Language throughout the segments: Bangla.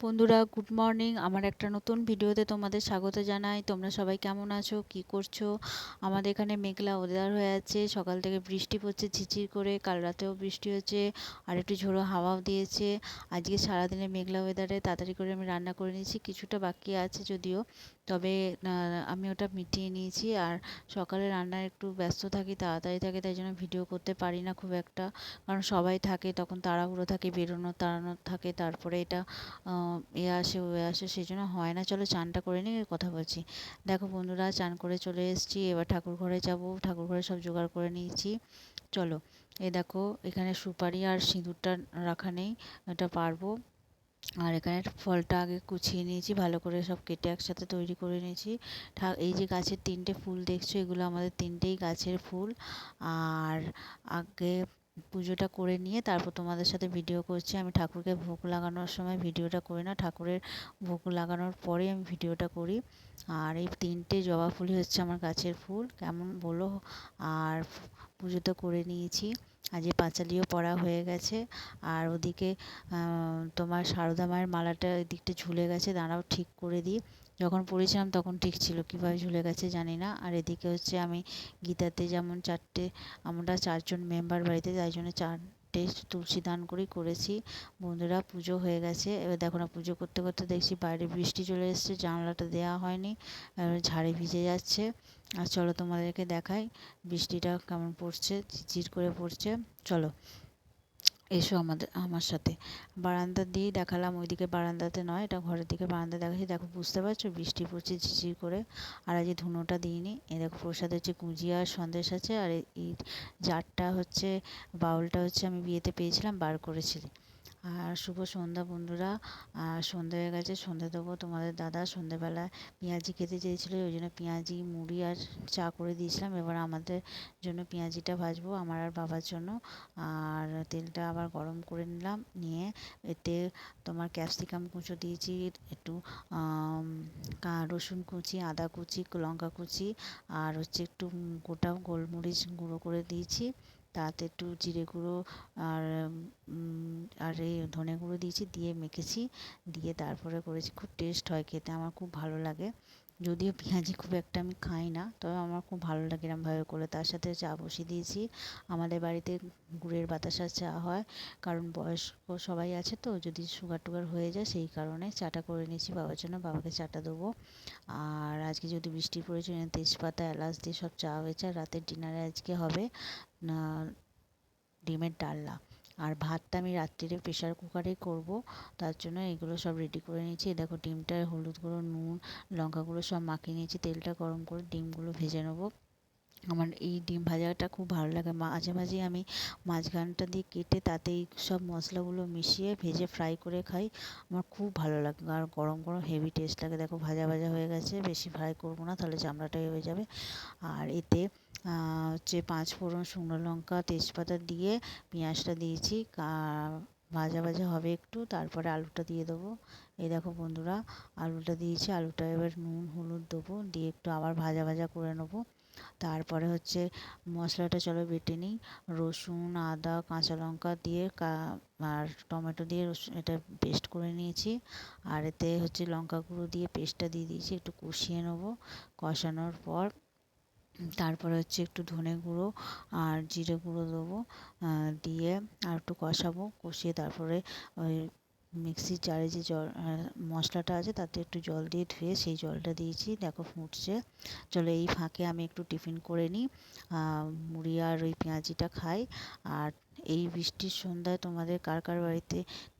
বন্ধুরা গুড মর্নিং আমার একটা নতুন ভিডিওতে তোমাদের স্বাগত জানাই। তোমরা সবাই কেমন আছো? কি করছ? আমাদের এখানে মেঘলা ওদার হয়ে আছে। সকাল থেকে বৃষ্টি পড়ছে ঝিঝির করে। কাল রাতেও বৃষ্টি হচ্ছে আর একটু ঝোড়ো হাওয়াও দিয়েছে। আজকে সারাদিনে মেঘলা ওয়েদারে তাড়াতাড়ি করে আমি রান্না করে নিয়েছি। কিছুটা বাকি আছে যদিও। তবে আমি ওটা মিটিয়ে নিয়েছি। আর সকালে রান্নায় একটু ব্যস্ত থাকি, তাড়াতাড়ি থাকে, তাই জন্য ভিডিও করতে পারি না খুব একটা। কারণ সবাই থাকে, তখন তাড়াহুড়ো থাকে, বেরোনো তাড়ানো থাকে, তারপরে এটা এ আসে, ও আসে, সেই জন্য হয় না। চলো চানটা করে নিয়ে কথা বলছি। দেখো বন্ধুরা, চান করে চলে এসেছি, এবার ঠাকুর ঘরে যাব। ঠাকুর ঘরে সব জোগাড় করে নিয়েছি। চলো, এ দেখো, এখানে সুপারি আর সিঁদুরটা রাখা নেই এটা পারব। আর এখানে ফলটা আগে কুচিয়ে নিয়েছি, ভালো করে সব কেটে একসাথে তৈরি করে নিয়েছি। এই যে গাছের তিনটে ফুল দেখছ, এগুলো আমাদের তিনটেই গাছের ফুল। আর আগে পুজোটা করে নিয়ে তারপর তোমাদের সাথে ভিডিও করছি। আমি ঠাকুরকে ভোগ লাগানোর সময় ভিডিওটা করি না, ঠাকুরের ভোগ লাগানোর পরে আমি ভিডিওটা করি। আর এই তিনটে জবা ফুলই হচ্ছে আমার গাছের ফুল, কেমন বলো? আর পুজো তো করে নিয়েছি। আজ এই পাঁচালিও পড়া হয়ে গেছে। আর ওদিকে তোমার সারদা মায়ের মালাটা এদিকটা ঝুলে গেছে, দাঁড়াও ঠিক করে দিই। যখন পড়েছিলাম তখন ঠিক ছিল, কীভাবে ঝুলে গেছে জানি না। আর এদিকে হচ্ছে আমি গীতাতে যেমন চারটে, আমরা চারজন মেম্বার বাড়িতে, তাই জন্য চারটে তুলসী দান করেই করেছি। বন্ধুরা, পুজো হয়ে গেছে। এবার দেখো না, পুজো করতে করতে দেখছি বাইরে বৃষ্টি চলে এসছে, জানলাটা দেওয়া হয়নি ঝাড়ে ভিজে যাচ্ছে। আর চলো তোমাদেরকে দেখাই বৃষ্টিটা কেমন পড়ছে, ঝিরঝির করে পড়ছে। চলো। এসো আমাদের, আমার সাথে। বারান্দা দিয়ে দেখালাম, ওইদিকে বারান্দাতে নয়, এটা ঘরের দিকে বারান্দা দেখাচ্ছি। দেখো, বুঝতে পারছ? বৃষ্টি পড়ছে ঝিঝির করে, আর আজকে ধুনোটা দিইনি। এ দেখো, প্রসাদ হচ্ছে আর সন্দেশ আছে, আর এই জারটা হচ্ছে, বাউলটা হচ্ছে আমি বিয়েতে পেয়েছিলাম, বার করেছি আর শুভ সন্ধ্যা বন্ধুরা। আর সন্ধ্যা হয়ে গেছে, সন্ধ্যে দেবো তোমাদের দাদা। সন্ধ্যেবেলায় পেঁয়াজি খেতে চেয়েছিলো, ওই জন্য পেঁয়াজি, মুড়ি আর চা করে দিয়েছিলাম। এবার আমাদের জন্য পেঁয়াজিটা ভাজবো, আমার আর বাবার জন্য। আর তেলটা আবার গরম করে নিলাম, নিয়ে এতে তোমার ক্যাপসিকাম কুচো দিয়েছি, একটু রসুন কুচি, আদা কুচি, লঙ্কা কুচি, আর হচ্ছে একটু গোটা গোলমরিচ গুঁড়ো করে দিয়েছি। তাতে একটু জিরে গুঁড়ো আর আর এই ধনে গুঁড়ো দিয়েছি, দিয়ে মেখেছি, দিয়ে তারপরে করেছি, খুব টেস্ট হয় খেতে, আমার খুব ভালো লাগে। যদিও পেঁয়াজি খুব একটা আমি খাই না, তবে আমার খুব ভালো লাগে এরমভাবে করে। তার সাথে চা বসিয়ে দিয়েছি। আমাদের বাড়িতে গুড়ের বাতাসা চা হয়, কারণ বয়স্ক সবাই আছে তো, যদি সুগার টুগার হয়ে যায় সেই কারণে চাটা করে নিয়েছি, বাবার জন্য বাবাকে চাটা দেবো। আর আজকে যদি বৃষ্টি পড়েছে তেজপাতা, এলাচ দিয়ে সব চা হয়েছে, আর রাতের ডিনারে আজকে হবে ডিমের ডালনা। আর ভাতটা আমি রাত্রিরে প্রেশার কুকারেই করব। তার জন্য এগুলো সব রেডি করে নিয়েছি। দেখো ডিমটা হলুদ গুঁড়ো, নুন, লঙ্কা গুঁড়ো সব মাখিয়ে নিয়েছি। তেলটা গরম করে ডিমগুলো ভেজে নেব। আমার এই ডিম ভাজাটা খুব ভালো লাগে। মাঝে মাঝে আমি মাঝখানটা দিয়ে কেটে তাতে সব মশলাগুলো মিশিয়ে ভেজে ফ্রাই করে খাই। আমার খুব ভালো লাগে আর গরম গরম হেভি টেস্ট লাগে। দেখো ভাজা ভাজা হয়ে গেছে, বেশি ফ্রাই করব না, তাহলে চামড়াটাই হয়ে যাবে। আর এতে হচ্ছে পাঁচ ফোড়ন শুকনো লঙ্কা, তেজপাতা দিয়ে পেঁয়াজটা দিয়েছি। ভাজা ভাজা হবে একটু, তারপরে আলুটা দিয়ে দেবো। এই দেখো বন্ধুরা, আলুটা দিয়েছি। আলুটা এবার নুন, হলুদ দেবো, দিয়ে একটু আবার ভাজা ভাজা করে নেব। তারপরে হচ্ছে মশলাটা চলো বেটে নিই। রসুন, আদা, কাঁচা লঙ্কা দিয়ে কা, আর টমেটো দিয়ে রসুন এটা পেস্ট করে নিয়েছি। আর এতে হচ্ছে লঙ্কা গুঁড়ো দিয়ে পেস্টটা দিয়ে দিয়েছি, একটু কষিয়ে নেব। কষানোর পর তারপরে হচ্ছে একটু ধনে গুঁড়ো আর জিরে গুঁড়ো দেবো দিয়ে আর একটু কষাবো। কষিয়ে তারপরে ওই মিক্সির জারে যে জল মশলাটা আছে তাতে একটু জল দিয়ে ধুয়ে সেই জলটা দিয়েছি। দেখো ফুটছে। চলো এই ফাঁকে আমি একটু টিফিন করে নিই। মুড়ি আর ওই পেঁয়াজিটা খাই। আর এই বৃষ্টির সন্ধ্যায় তোমাদের কার কার বাড়িতে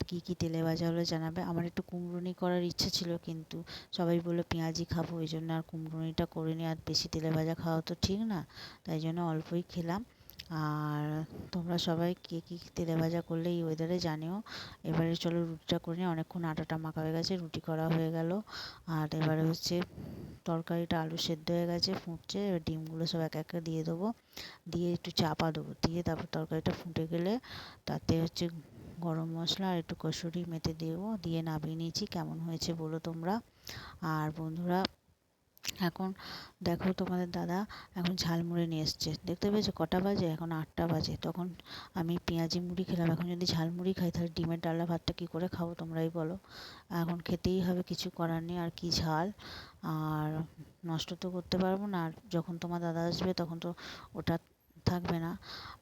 কী কী তেলে ভাজা হলো জানাবে? আমার একটু কুমড়ুনি করার ইচ্ছা ছিল, কিন্তু সবাই বলল পেঁয়াজি খাব, ওই জন্য আর কুমড়ুনিটা করিনি। আর বেশি তেলে ভাজা খাওয়া তো ঠিক না, তাই জন্য অল্পই খেলাম। আর তোমরা সবাই কে কী তেলে ভাজা করলে এই ওয়েদারে জানিও। এবারে চলো রুটিটা করে নিই। অনেকক্ষণ আটাটা মাখা হয়ে গেছে, রুটি করা হয়ে গেল। আর এবারে হচ্ছে তরকারিটা আলু সেদ্ধ হয়ে গেছে, ফুটছে। এবার ডিমগুলো সব এক একে দিয়ে দেবো। দিয়ে একটু চাপা দেবো। দিয়ে তারপর তরকারিটা ফুটে গেলে তাতে হচ্ছে গরম মশলা আর একটু কসুরি মেথি দেবো। দিয়ে নামিয়ে নিয়েছি। কেমন হয়েছে বলো তোমরা। আর বন্ধুরা এখন দেখো তোমাদের দাদা এখন ঝালমুড়ি নিয়ে এসছে। দেখতে পেয়েছ? কটা বাজে? এখন আটটা বাজে। তখন আমি পেঁয়াজি মুড়ি খেলাম। এখন যদি ঝালমুড়ি খাই, তাহলে ডিমের ডালনা ভাতটা কী করে খাব তোমরাই বলো? এখন খেতেই হবে, কিছু করার নেই। আর কি ঝাল? আর নষ্ট তো করতে পারব না। আর যখন তোমার দাদা আসবে, তখন তো ওটা থাকবে না।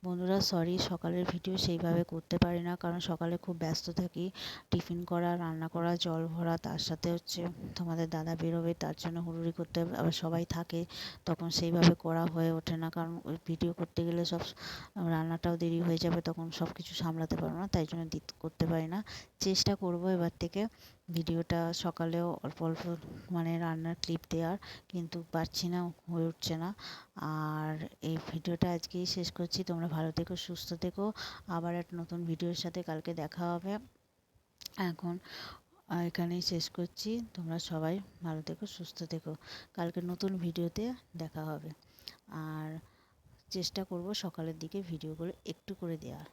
বন্ধুরা সরি সকালের ভিডিও সেইভাবে করতে পারি না, কারণ সকালে খুব ব্যস্ত থাকি। টিফিন করা, রান্না করা, জল ভরা, তার সাথে হচ্ছে তোমাদের দাদা বেরোবে, তার জন্য হুড়ুড়ি করতে আবার সবাই থাকে। তখন সেইভাবে করা হয়ে ওঠে না, কারণ ওই ভিডিও করতে গেলে সব রান্নাটাও দেরি হয়ে যাবে, তখন সব কিছু সামলাতে পারব না, তাই জন্য করতে পারি না। চেষ্টা করব এবার থেকে। ভিডিওটা সকালেও অল্প অল্প মানে রান্নার ক্লিপ দেওয়ার, কিন্তু পারছি না, হয়ে উঠছে না। আর এই ভিডিওটা আজকেই শেষ করছি। তোমরা ভালো থেকো, সুস্থ থেকো। আবার একটা নতুন ভিডিওর সাথে কালকে দেখা হবে। এখন এখানেই শেষ করছি। তোমরা সবাই ভালো থেকো, সুস্থ থেকো। কালকে নতুন ভিডিওতে দেখা হবে। আর চেষ্টা করব সকালের দিকে ভিডিওগুলো একটু করে দেওয়ার।